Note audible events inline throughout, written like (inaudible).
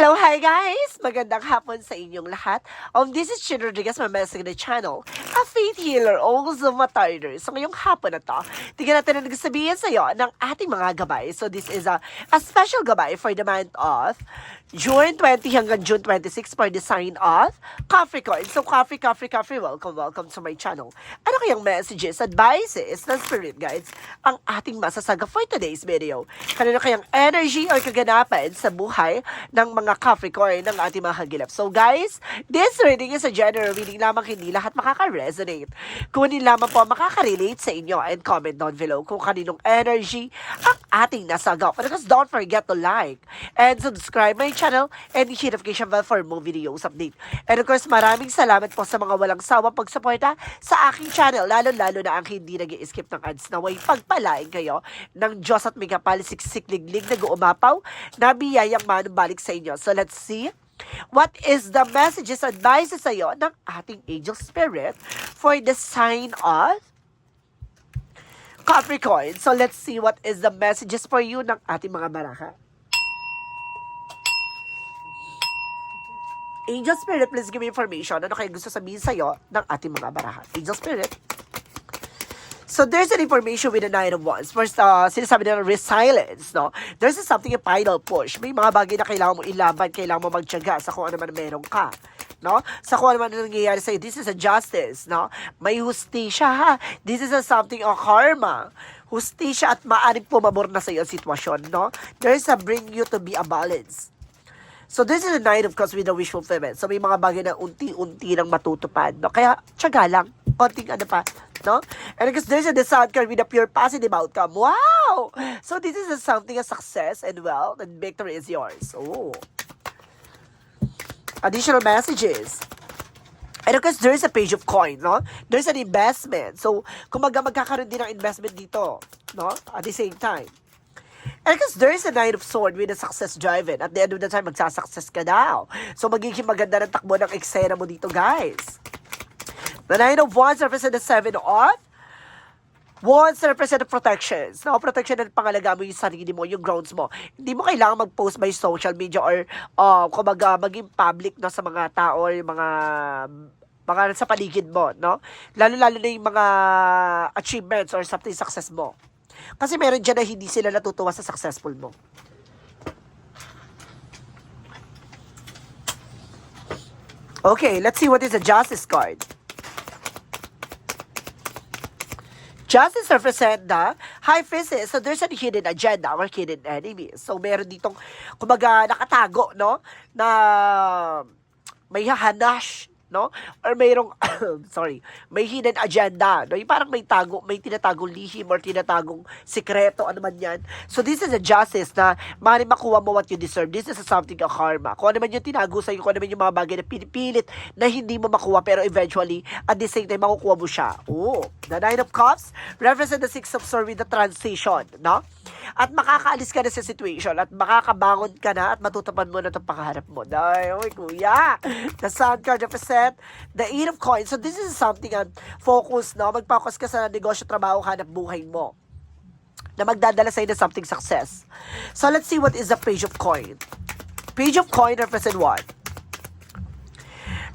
Hello, hi guys! Magandang hapon sa inyong lahat. Um, this is Chin Rodriguez, my message the channel. A faith healer, also matarder. So ngayong hapon na to, tingnan natin ang nagsabihin sa iyo ng ating mga gabay. So this is a, a special gabay for the month of June 20 hanggang June 26 for the sign of Capricorn. So Capri, Capri, Capri, welcome, welcome to my channel. Ano kayang messages, advices, ng spirit guides ang ating masasaga for today's video? Kanino kayang energy or kaganapan sa buhay ng mga Capricorn ng ating mga hagilap? So guys, this reading is a general reading lamang hindi lahat makaka-resonate. Kunin lamang po makaka-relate sa inyo and comment down below kung kaninong energy ang ating nasagap. And of course, don't forget to like and subscribe my channel and hit notification bell for more videos update. And of course, maraming salamat po sa mga walang sawang pagsuporta sa aking channel, lalo-lalo na ang hindi nag skip ng ads na way pagpalain kayo ng Diyos at may kapal siksik-liglig na guumapaw na biyayang manumbalik sa inyo. So let's see what is the messages advices sa iyo ng ating angel spirit for the sign of Capricorn. So let's see what is the messages for you ng ating mga baraka. Angel Spirit, please give me information. Ano kayo gusto sabihin sa'yo ng ating mga baraha? Angel Spirit. So there's an information with the Nine of Wands. First, uh, sinasabi nila resilience, no? There's something a final push. May mga bagay na kailangan mo ilaban, kailangan mo magtiyaga sa kung ano man meron ka. No? Sa kung ano man nangyayari sa'yo. This is a justice, no? May hustisya, ha? This is a something of karma. Hustisya at maaring pumabor na sa'yo ang sitwasyon, no? There's a bring you to be a balance. So this is a night of course with the wish fulfillment. So may mga bagay na unti-unti nang matutupad. No? Kaya tsaga lang. Konting ano pa. No? And because there's a the sun card with a pure positive outcome. Wow! So this is something a success and wealth and victory is yours. Oh. Additional messages. And of course, there's a page of coin, no? There's an investment. So, kumaga magkakaroon din ng investment dito, no? At the same time. And because there is a Knight of Sword with a success driven. At the end of the time, magsasuccess ka daw. So, magiging maganda ng takbo ng eksena mo dito, guys. The Nine of Wands represent the Seven of Wands represent protections. No, protection na pangalaga mo yung sarili mo, yung grounds mo. Hindi mo kailangan mag-post by social media or uh, kumbaga maging public no, sa mga tao or mga mga sa paligid mo, no? Lalo-lalo na yung mga achievements or something success mo. Kasi meron dyan na hindi sila natutuwa sa successful mo. Okay, let's see what is the Justice card. Justice represent the high priestess. So there's a hidden agenda or hidden enemy. So meron ditong, kumbaga, nakatago, no? Na may hanash, no? Or mayroong, (coughs) sorry, may hidden agenda, no? Yung parang may tago, may tinatagong lihim or tinatagong sikreto, ano man yan. So this is a justice na maaaring makuha mo what you deserve. This is a something of karma. Kung ano man yung tinago sa'yo, kung ano man yung mga bagay na pinipilit na hindi mo makuha, pero eventually, at the same time, makukuha mo siya. Oh, the Nine of Cups represent the Six of Swords with the transition, no? At makakaalis ka na sa situation at makakabangon ka na at matutupan mo na itong pangarap mo. Dahil, oy, kuya, the Sun card represent the Eight of Coins. So this is something on focus, no? Mag-focus ka sa negosyo, trabaho, hanap buhay mo na magdadala sa'yo ng something success. So let's see what is the Page of Coin. Page of Coin represent what?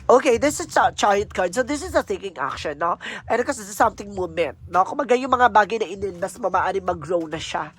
Okay, this is a child card. So, this is a taking action, no? And because this is something movement, no? Kung yung mga bagay na in-invest mo, maaaring mag-grow na siya.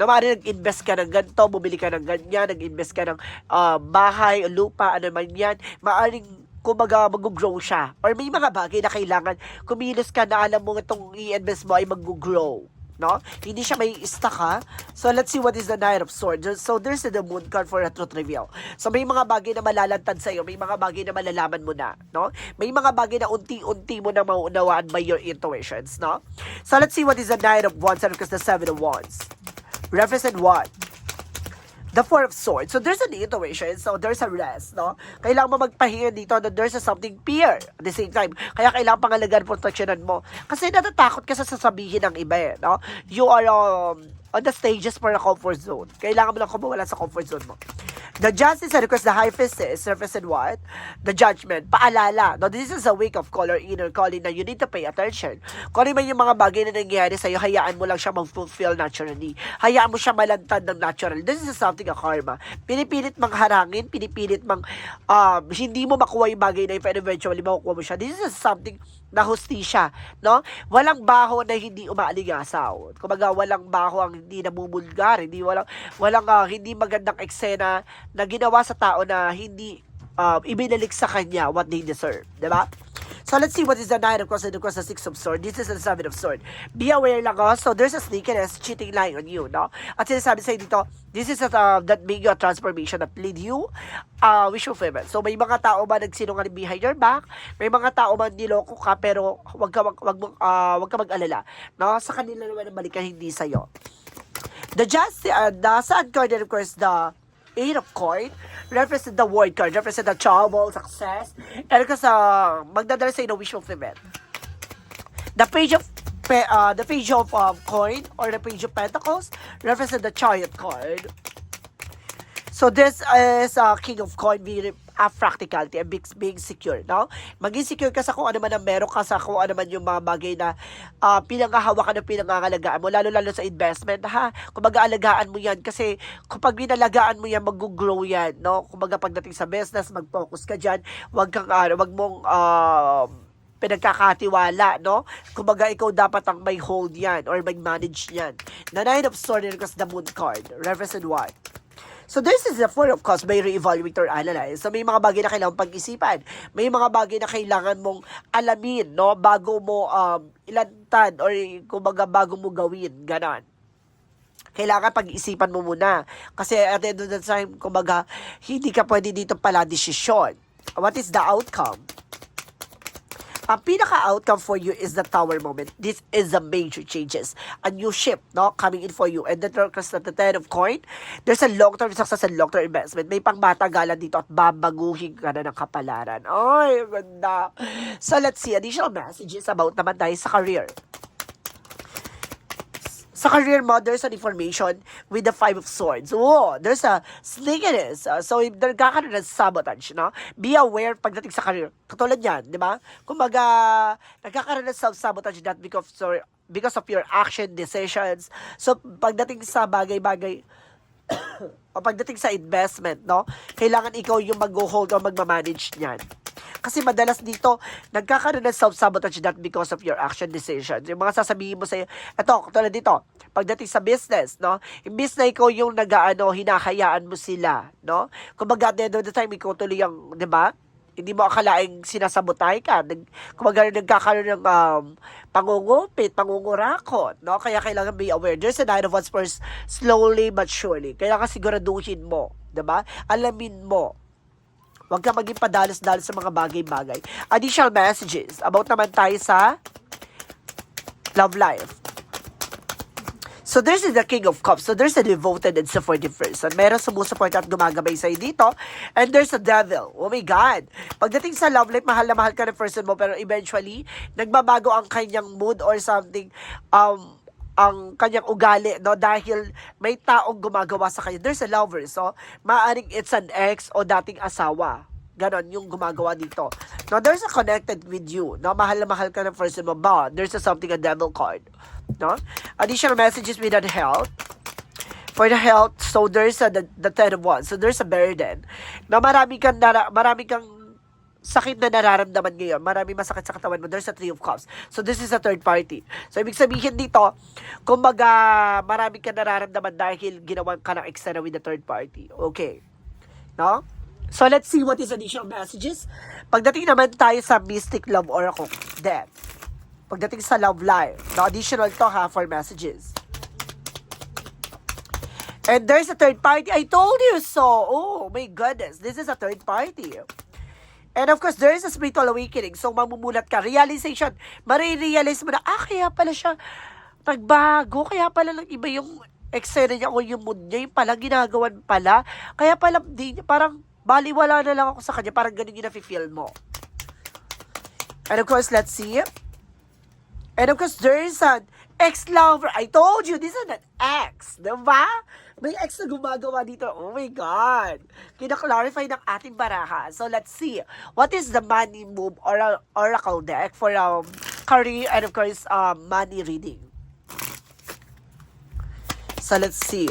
No, maaaring nag-invest ka ng ganito, bumili ka ng ganyan, nag-invest ka ng uh, bahay, lupa, ano man yan, maaaring kumbaga mag-grow siya. Or may mga bagay na kailangan kumilos ka na alam mo itong i-invest mo ay mag-grow no? Hindi siya may stuck ha. So let's see what is the Nine of Swords. So there's the Moon card for a truth reveal. So may mga bagay na malalantad sa iyo, may mga bagay na malalaman mo na, no? May mga bagay na unti-unti mo na mauunawaan by your intuitions, no? So let's see what is the Nine of Wands and because the Seven of Wands. Represent what? The Four of Swords. So there's an intuition, so there's a rest, no? Kailangan mo magpahinga dito na there's a something fear at the same time. Kaya kailangan pangalagaan, proteksyonan mo. Kasi natatakot ka sa sasabihin ng iba eh, no? You are, um, on the stages for a comfort zone. Kailangan mo lang kumawala sa comfort zone mo. The justice and request the high priestess represent what? The judgment. Paalala. Now, this is a week of color inner calling na you need to pay attention. Kung ano man yung mga bagay na nangyayari sa'yo, hayaan mo lang siya mag-fulfill naturally. Hayaan mo siya malantad ng natural. This is something a karma. Pinipilit mang harangin, pinipilit mang um, hindi mo makuha yung bagay na yun, eventually makukuha mo siya. This is something na hustisya, no? Walang baho na hindi umaaligasaw. Kumbaga, walang baho ang hindi namumulgar, hindi walang walang ah, hindi magandang eksena na ginawa sa tao na hindi um, ibinalik sa kanya what they deserve, 'di ba? So let's see what is the nine of course and of course the six of sword. This is the seven of sword. Be aware lang oh. So there's a sneakiness cheating lying on you, no? At sinasabi sa'yo dito, this is a, uh, that big uh, transformation that lead you uh, wish fulfillment. So may mga tao ba nagsinungaling behind your back? May mga tao ba niloko ka pero wag ka wag, wag, uh, wag ka mag-alala, no? Sa kanila naman ang balikan hindi sa'yo. The just uh, the sad card of course the Eight of Coin represent the word card, represent the trouble, success, and kasi uh, magdadala sa inyo wish fulfillment. The page of pe- uh, the page of um, coin or the page of pentacles represent the chariot card. So this is uh, king of coin being a practicality and big, being secure, no? Maging secure ka sa kung ano man ang meron ka sa kung ano man yung mga bagay na uh, pinangahawakan at pinangangalagaan mo, lalo-lalo sa investment, ha? Kung alagaan mo yan, kasi kapag binalagaan mo yan, mag-grow yan, no? Kung pagdating sa business, mag-focus ka dyan, wag kang, ano, wag mong, um, pinagkakatiwala, no? Kumbaga, ikaw dapat ang may hold yan or may manage yan. The Nine of Swords because the Moon card. Represent what? So this is the four of cups, may re-evaluate or analyze. So may mga bagay na kailangan pag-isipan. May mga bagay na kailangan mong alamin, no? Bago mo um, ilantad or kumbaga bago mo gawin. Ganon kailangan pag-isipan mo muna. Kasi at the end of the time, kumbaga, hindi ka pwede dito pala desisyon. What is the outcome? Ang pinaka-outcome for you is the tower moment. This is the major changes. A new ship, no, coming in for you. And then, because at the ten of coin, there's a long-term success and long-term investment. May pangmatagalan dito at babaguhin ka na ng kapalaran. Ay, ganda. So, let's see. Additional messages about naman tayo sa career sa career mo, there's an information with the Five of Swords. Oh, there's a sneakiness. Uh, so, nagkakaroon ng sabotage, no? Be aware pagdating sa career. Katulad yan, di ba? Kumbaga, nagkakaroon ng self-sabotage that because, sorry, because of your action, decisions. So, pagdating sa bagay-bagay, (coughs) o pagdating sa investment, no? Kailangan ikaw yung mag-hold o magmamanage niyan. Kasi madalas dito, nagkakaroon ng self-sabotage that because of your action decisions. Yung mga sasabihin mo sa'yo, eto, tulad dito, pagdating sa business, no? Imbis na ikaw yung nag-ano, hinahayaan mo sila, no? Kumbaga, at the end of the time, ikaw tuloy yung, di ba? Hindi mo akalaing sinasabotay ka. Nag, kumbaga, nagkakaroon ng um, pangungupit, pangungurakot, no? Kaya kailangan be aware. There's a nine of wands first, slowly but surely. Kailangan siguraduhin mo, di ba? Alamin mo, Huwag ka maging padalos-dalos sa mga bagay-bagay. Additional messages about naman tayo sa love life. So there's the King of Cups. So there's a devoted and supportive person. Meron sumusupport at gumagabay sa'yo dito. And there's a devil. Oh my God. Pagdating sa love life, mahal na mahal ka ng person mo, pero eventually, nagbabago ang kanyang mood or something. Um, ang kanyang ugali, no? Dahil may taong gumagawa sa kanya. There's a lover, so maaring it's an ex o dating asawa. Ganon yung gumagawa dito. Now, there's a connected with you. No? Mahal na mahal ka ng person mo ba? There's a something, a devil card. No? Additional messages with that health. For the health, so there's a, the, the ten of wands. So there's a burden. Na marami kang, marami kang sakit na nararamdaman ngayon, marami masakit sa katawan mo, there's a three of cups. So, this is a third party. So, ibig sabihin dito, kumbaga, marami ka nararamdaman dahil ginawan ka ng eksena with the third party. Okay. No? So, let's see what is additional messages. Pagdating naman tayo sa Mystic Love Oracle, death. Pagdating sa love life, the additional to ha for messages. And there's a third party. I told you so. Oh, my goodness. This is a third party. And of course, there is a spiritual awakening. So, mamumulat ka. Realization. Marirealize mo na, ah, kaya pala siya nagbago. Kaya pala lang iba yung eksena niya o yung mood niya. Yung pala, ginagawan pala. Kaya pala, di, parang baliwala na lang ako sa kanya. Parang ganun yung nafe-feel mo. And of course, let's see. And of course, there is an Ex-lover. I told you, this is an ex. Diba? May ex na gumagawa dito. Oh my God. Kina-clarify ng ating baraha. So, let's see. What is the money move or oracle deck for um, career and of course, um, money reading? So, let's see.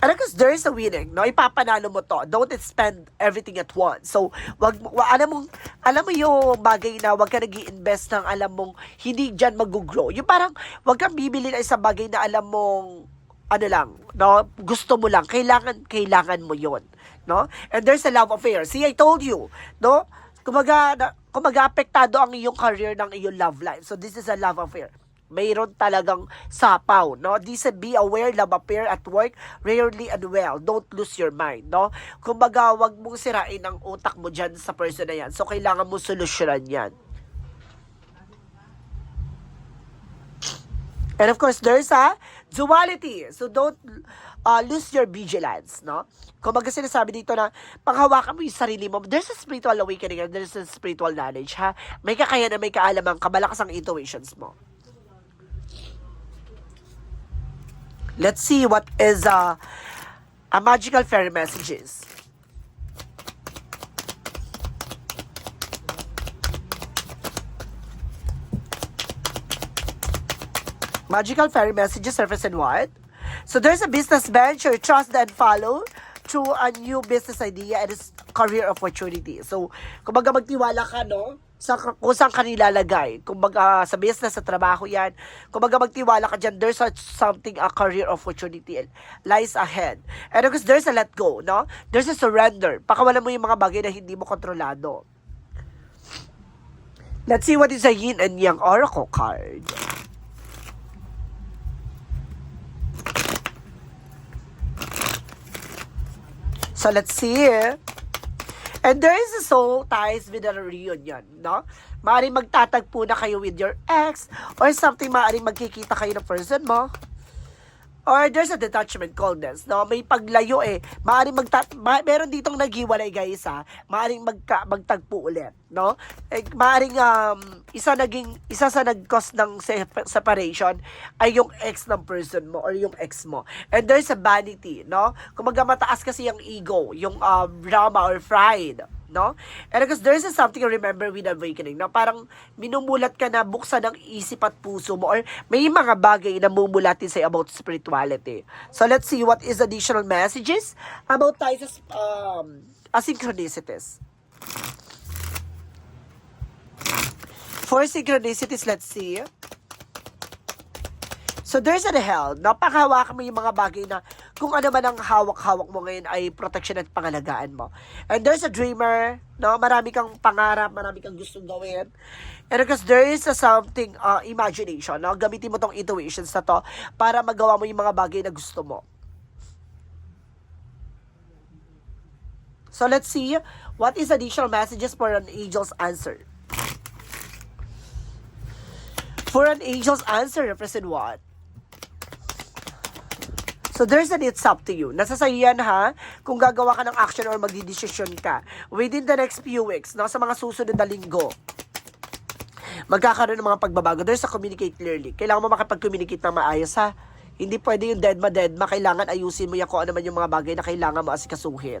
And because there is a winning, no? Ipapanalo mo to. Don't spend everything at once. So, wag, wa, alam mo, alam mo yung bagay na wag ka nag invest ng alam mong hindi dyan mag-grow. Yung parang, wag kang bibili ng isang bagay na alam mong, ano lang, no? Gusto mo lang. Kailangan, kailangan mo yon no? And there's a love affair. See, I told you, no? Kumaga, na, kumaga apektado ang iyong career ng iyong love life. So, this is a love affair mayroon talagang sapaw, no? This is be aware, love appear at work, rarely and well. Don't lose your mind, no? Kumbaga, wag mong sirain ang utak mo dyan sa person na yan. So, kailangan mo solusyonan yan. And of course, there's a duality. So, don't uh, lose your vigilance, no? Kung baga sinasabi dito na panghawakan mo yung sarili mo, there's a spiritual awakening and there's a spiritual knowledge, ha? May kakayanan, may kaalamang, kabalakas ang intuitions mo. Let's see what is uh, a magical fairy messages. Magical fairy messages surface and what? So there's a business venture, trust and follow through a new business idea and career opportunity. So, kumbaga magtiwala ka, no? Sa, kung saan ka nilalagay. Kumbaga sa business, sa trabaho yan. Kumbaga magtiwala ka dyan, there's a, something, a career opportunity lies ahead. And because there's a let go, no? There's a surrender. Pakawalan mo yung mga bagay na hindi mo kontrolado. Let's see what is a yin and yang oracle card. So let's see. And there is a soul ties with a reunion, no? Maaring magtatagpo na kayo with your ex or something maaring magkikita kayo ng person mo. Or there's a detachment coldness, no? May paglayo eh. Maaring magta ma- meron ditong naghiwalay guys ha. Maaring magka magtagpo ulit, no? Eh, maaring um isa naging isa sa nag-cause ng se- separation ay yung ex ng person mo or yung ex mo. And there's a vanity, no? Kumaga mataas kasi yung ego, yung um, drama or pride no? And because there's something to remember with awakening, no? Parang minumulat ka na buksan ang isip at puso mo or may mga bagay na mumulatin sa'yo about spirituality. So let's see what is additional messages about tayo sa um, asynchronicities. For synchronicities, let's see. So there's a hell, napakahawakan mo yung mga bagay na kung ano man ang hawak-hawak mo ngayon ay protection at pangalagaan mo. And there's a dreamer, no? Marami kang pangarap, marami kang gustong gawin. And because there is a something, uh, imagination, no? Gamitin mo tong intuitions na to para magawa mo yung mga bagay na gusto mo. So let's see what is additional messages for an angel's answer. For an angel's answer, represent what? So there's an it's up to you. Nasa sa'yo yan ha, kung gagawa ka ng action or magdidesisyon ka within the next few weeks, no, sa mga susunod na linggo magkakaroon ng mga pagbabago. There's a communicate clearly. Kailangan mo makipag-communicate na maayos ha. Hindi pwede yung dead ma dead ma. Kailangan ayusin mo yan kung ano man yung mga bagay na kailangan mo asikasuhin.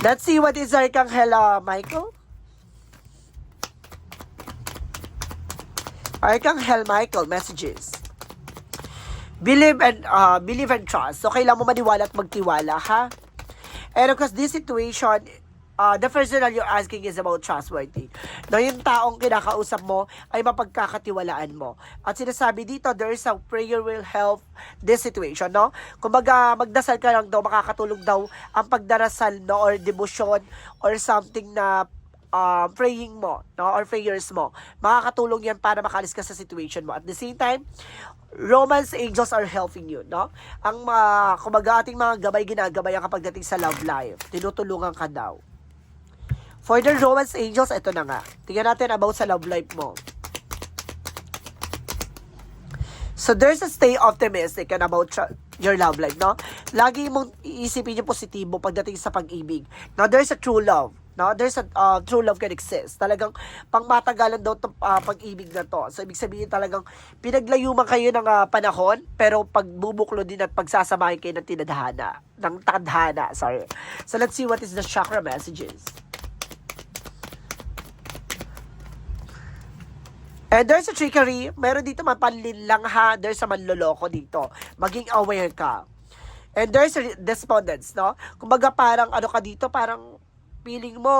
Let's see what is Arcangel Michael. Arcangel Michael messages. Believe and uh, believe and trust. So kailangan mo maniwala at magtiwala ha. And of course this situation uh, the person that you're asking is about trustworthy. No, yung taong kinakausap mo ay mapagkakatiwalaan mo. At sinasabi dito, there is a prayer will help this situation, no? Kumbaga, magdasal ka lang daw, makakatulong daw ang pagdarasal, no? Or devotion, or something na uh, praying mo, no? Or prayers mo. Makakatulong yan para makalis ka sa situation mo. At the same time, romance angels are helping you, no? Ang uh, kumbaga ating mga gabay ginagabayan kapag dating sa love life. Tinutulungan ka daw. For the romance angels, ito na nga. Tingnan natin about sa love life mo. So there's a stay optimistic and about your love life, no? Lagi mong iisipin yung positibo pagdating sa pag-ibig. Now, there's a true love. No, there's a uh, true love can exist. Talagang pangmatagalan daw to uh, pag-ibig na to. So ibig sabihin talagang pinaglayuman kayo ng uh, panahon pero pagbubuklo din at pagsasamahin kayo ng tinadhana, ng tadhana, sorry. So let's see what is the chakra messages. And there's a trickery. Meron dito mapanlin lang ha. There's a manloloko dito. Maging aware ka. And there's a despondence, no? Kumbaga parang ano ka dito, parang feeling mo,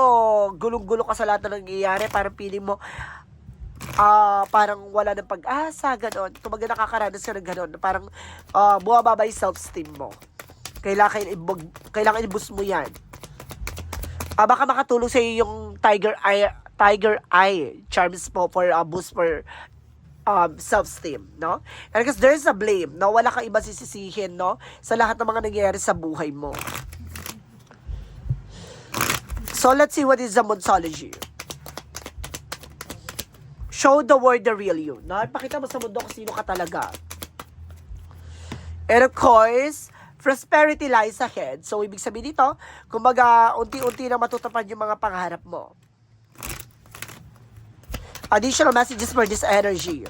gulong-gulo ka sa lahat na nangyayari. Parang feeling mo, ah parang wala ng pag-asa, gano'n. Kumbaga nakakaranas ka ng gano'n. Parang uh, bumababa yung self-esteem mo. Kailangan, ibog, kailangan i-boost mo yan. Ah, baka makatulong sa yung tiger eye, tiger eye charms mo for uh, boost for um, self-esteem, no? And because there's a blame, no? Wala kang iba sisisihin, no? Sa lahat ng mga nangyayari sa buhay mo. So, let's see what is the Monsology. Show the world the real you, no? Ipakita mo sa mundo kung sino ka talaga. And of course, prosperity lies ahead. So, ibig sabihin dito, kumbaga, unti-unti na matutupad yung mga pangarap mo. Additional messages for this energy.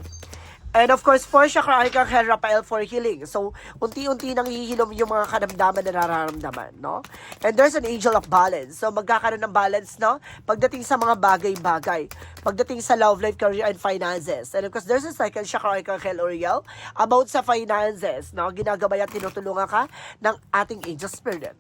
And of course, for Chakra Archangel Raphael for healing. So, unti-unti nang hihilom yung mga kadamdaman na nararamdaman, no? And there's an angel of balance. So, magkakaroon ng balance, no? Pagdating sa mga bagay-bagay. Pagdating sa love life, career, and finances. And of course, there's a second Chakra Archangel Uriel about sa finances, no? Ginagabay at tinutulungan ka ng ating angel spirit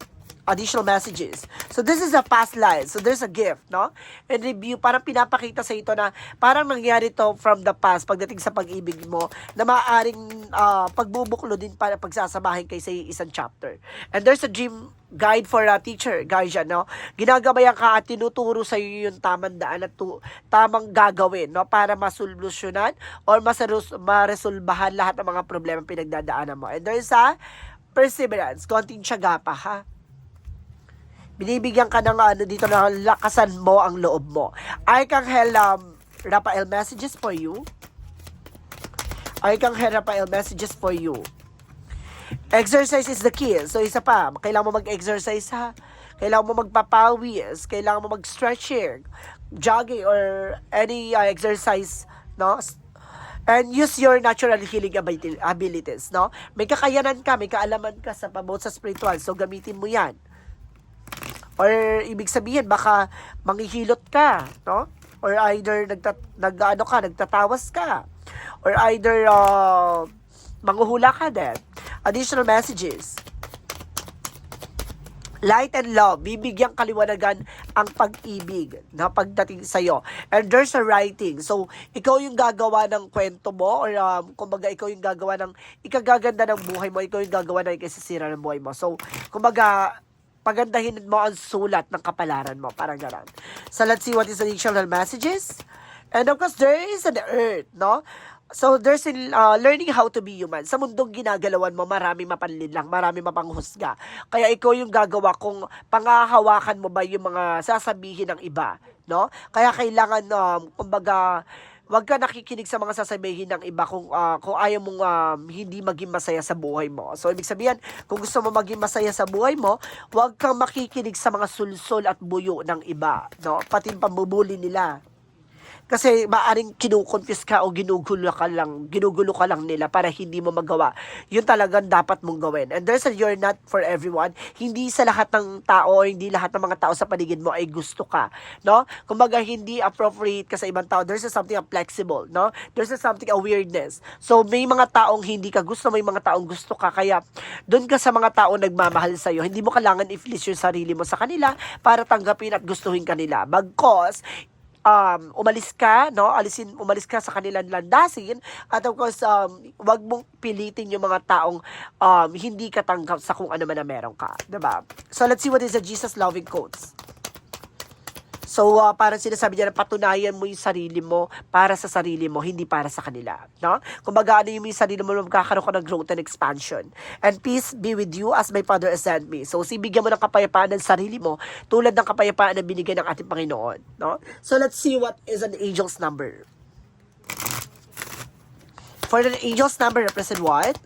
additional messages. So this is a past life. So there's a gift, no? And review, parang pinapakita sa ito na parang nangyari to from the past pagdating sa pag-ibig mo na maaaring uh, pagbubuklo din para pagsasamahin kay sa isang chapter. And there's a dream guide for a teacher, guardian, no? Ginagabayan ka at tinuturo sa iyo yung tamang daan at tu- tamang gagawin, no? Para masolusyonan or masarus- maresolbahan lahat ng mga problema pinagdadaanan mo. And there's a perseverance, konting tiyaga pa, ha? Binibigyan ka ng ano dito na lakasan mo ang loob mo. Archangel um, Raphael messages for you. Archangel Raphael messages for you. Exercise is the key. So isa pa, kailangan mo mag-exercise ha. Kailangan mo magpapawis, kailangan mo mag-stretching, jogging or any uh, exercise, no? And use your natural healing abili- abilities, no? May kakayanan ka, may kaalaman ka sa pabot sa spiritual, so gamitin mo 'yan. Or ibig sabihin baka manghihilot ka, no? Or either nagta nag ano ka, nagtatawas ka. Or either uh, manghuhula ka din. Additional messages. Light and love, bibigyan kaliwanagan ang pag-ibig na pagdating sa iyo. And there's a writing. So, ikaw yung gagawa ng kwento mo or um, kumbaga ikaw yung gagawa ng ikagaganda ng buhay mo, ikaw yung gagawa ng ikasisira ng buhay mo. So, kumbaga pagandahin mo ang sulat ng kapalaran mo. Parang gano'n. So, let's see what is the additional messages. And of course, there is an earth, no? So, there's in, uh, learning how to be human. Sa mundong ginagalawan mo, marami mapanlinlang, marami mapanghusga. Kaya ikaw yung gagawa kung pangahawakan mo ba yung mga sasabihin ng iba, no? Kaya kailangan, um, kumbaga, wag ka nakikinig sa mga sasabihin ng iba kung uh, kung ayaw mong um, hindi maging masaya sa buhay mo. So ibig sabihin, kung gusto mo maging masaya sa buhay mo, wag kang makikinig sa mga sulsol at buyo ng iba, no? Pati pambubuli nila. Kasi maaring kinukonfuse ka o ginugulo ka lang, ginugulo ka lang nila para hindi mo magawa. Yun talagang dapat mong gawin. And there's a you're not for everyone. Hindi sa lahat ng tao o hindi lahat ng mga tao sa paligid mo ay gusto ka. No? Kumbaga, hindi appropriate ka sa ibang tao. There's a something a flexible. No? There's a something a weirdness. So, may mga taong hindi ka gusto, may mga taong gusto ka. Kaya, doon ka sa mga taong nagmamahal sa'yo. Hindi mo kailangan i-fleece yung sarili mo sa kanila para tanggapin at gustuhin kanila. Bagkos, um, umalis ka, no? Alisin, umalis ka sa kanilang landasin at of course, um, wag mong pilitin yung mga taong um, hindi ka tanggap sa kung ano man na meron ka, 'di ba? So let's see what is the Jesus loving quotes. So, uh, parang sinasabi niya na patunayan mo yung sarili mo para sa sarili mo, hindi para sa kanila. No? Kung ano yung, sarili mo, magkakaroon ka ng growth and expansion. And peace be with you as my Father has sent me. So, sibigyan mo ng kapayapaan ng sarili mo tulad ng kapayapaan na binigay ng ating Panginoon. No? So, let's see what is an angel's number. For the angel's number represent what?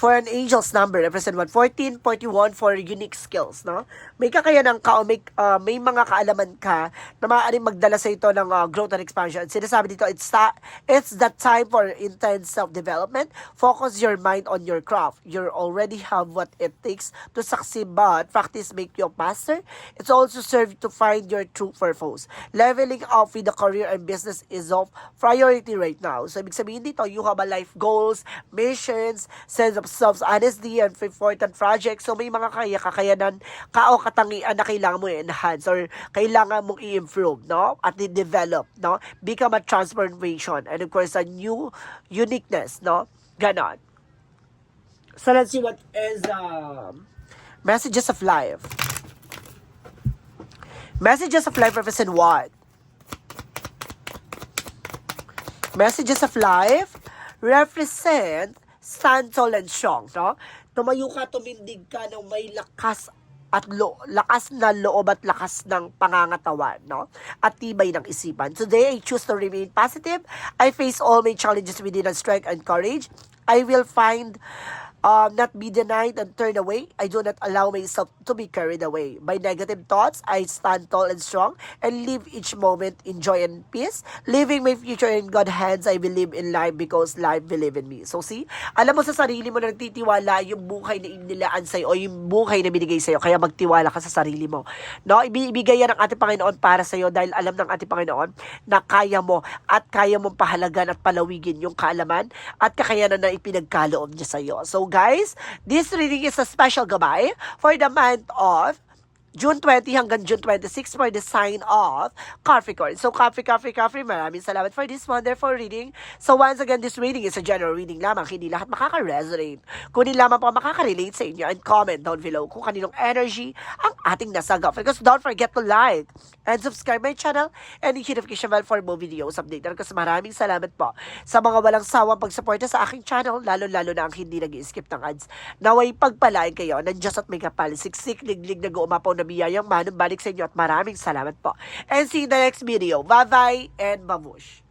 For an angel's number, represent 114, 41 for unique skills, no? May kakayanan ka may, uh, may mga kaalaman ka na maaaring magdala sa ito ng uh, growth and expansion. Sinasabi dito, it's, ta- it's the time for intense self-development. Focus your mind on your craft. You already have what it takes to succeed, but practice make you a master. It's also serve to find your true purpose. Leveling up with the career and business is of priority right now. So, ibig sabihin dito, you have a life goals, missions, sense of self, honesty, and important projects. So, may mga kaya kakayanan ka o katangian na kailangan mo i-enhance or kailangan mong i-improve, no? At i-develop, no? Become a transformation. And of course, a new uniqueness, no? Ganon. So, let's see what is um, messages of life. Messages of life represent what? Messages of life represent tall and strong, no? Tumayo ka, tumindig ka ng may lakas at lo, lakas na loob at lakas ng pangangatawan, no? At tibay ng isipan. Today, I choose to remain positive. I face all my challenges within a strength and courage. I will find um, not be denied and turn away. I do not allow myself to be carried away by negative thoughts. I stand tall and strong and live each moment in joy and peace. Living my future in God's hands, I believe in life because life believe in me. So see, alam mo sa sarili mo na nagtitiwala yung buhay na inilaan sa'yo o yung buhay na binigay sa'yo. Kaya magtiwala ka sa sarili mo. No? Ibibigay yan ng ating Panginoon para sa'yo dahil alam ng ating Panginoon na kaya mo at kaya mong pahalagan at palawigin yung kaalaman at kakayanan na ipinagkaloob niya sa'yo. So guys, this reading is a special gabay for the month of June 20 hanggang June 26 for the sign of Capricorn. So, Capri, Capri, Capri, maraming salamat for this wonderful reading. So, once again, this reading is a general reading lamang. Hindi lahat makaka-resonate. Kunin lamang po makaka-relate sa inyo and comment down below kung kaninong energy ang ating nasagap. Because don't forget to like and subscribe my channel and hit notification bell for more videos update. Kasi maraming salamat po sa mga walang sawang pagsuporta sa aking channel, lalo-lalo na ang hindi nag skip ng ads. Naway pagpalain kayo ng Diyos at may kapal, siksik, liglig, nag-uumapaw na biyayang manong balik sa inyo at maraming salamat po. And see you in the next video. Bye-bye and babush!